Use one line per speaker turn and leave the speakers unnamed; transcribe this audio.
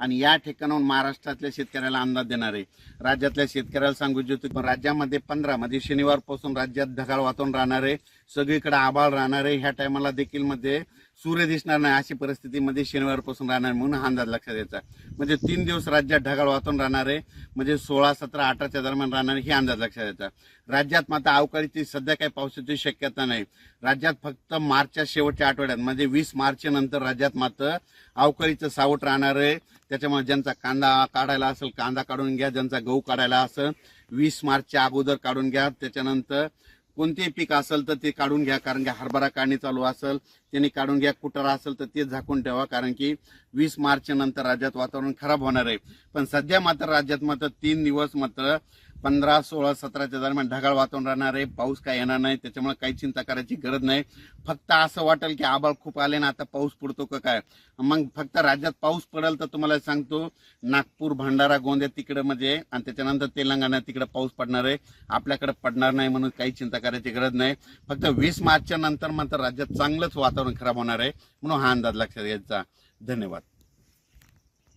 आणि या ठिकाणाहून महाराष्ट्रातल्या शेतकऱ्याला अंदाज देणार. आहे राज्यातल्या शेतकऱ्याला सांगू इच्छितो की राज्यामध्ये पंधरा म्हणजे शनिवारपासून राज्यात ढगाळ वातावरण राहणार आहे सगळीकडे आभाळ राहणार आहे ह्या टायमाला देखील मध्ये सूर्य दिसणार नाही अशी परिस्थितीमध्ये शनिवारपासून राहणार म्हणून हा अंदाज लक्षात यायचा. म्हणजे तीन दिवस राज्यात ढगाळ वातावरण राहणार आहे म्हणजे सोळा सतरा अठराच्या दरम्यान राहणार आहे, हे अंदाज लक्षात यायचा. राज्यात मात्र अवकाळीची सध्या काही पावसाची शक्यता नाही. राज्यात फक्त मार्चच्या शेवटच्या आठवड्यात म्हणजे वीस मार्च नंतर राज्यात मात्र अवकाळीचं सावट राहणार आहे. त्याच्यामुळे ज्यांचा कांदा काढायला असेल कांदा काढून घ्या. ज्यांचा गहू काढायला असेल वीस मार्चच्या अगोदर काढून घ्या. त्याच्यानंतर कोणतेही पीक असेल तर ते काढून घ्या. कारण की हरभरा काढणी चालू असेल त्यांनी काढून घ्या. कुटारा असेल तर ते झाकून ठेवा. कारण की वीस मार्चनंतर राज्यात वातावरण खराब होणार आहे. पण सध्या मात्र राज्यात मात्र तीन दिवस मात्र पंधरा सोळा सतराच्या दरम्यान ढगाळ वातावरण राहणार आहे पाऊस काय येणार नाही त्याच्यामुळे काही चिंता करायची गरज नाही. फक्त असं वाटेल की आबाळ खूप आले ना आता पाऊस पडतो का काय? मग फक्त राज्यात पाऊस पडेल तर तुम्हाला सांगतो नागपूर भंडारा गोंदिया तिकडे म्हणजे आणि त्याच्यानंतर तेलंगणा तिकडे पाऊस पडणार आहे. आपल्याकडे पडणार नाही म्हणून काही चिंता करायची गरज नाही. फक्त वीस मार्चच्या नंतर मात्र राज्यात चांगलंच वातावरण खराब होणार आहे म्हणून हा अंदाज लक्षात घ्यायचा. धन्यवाद.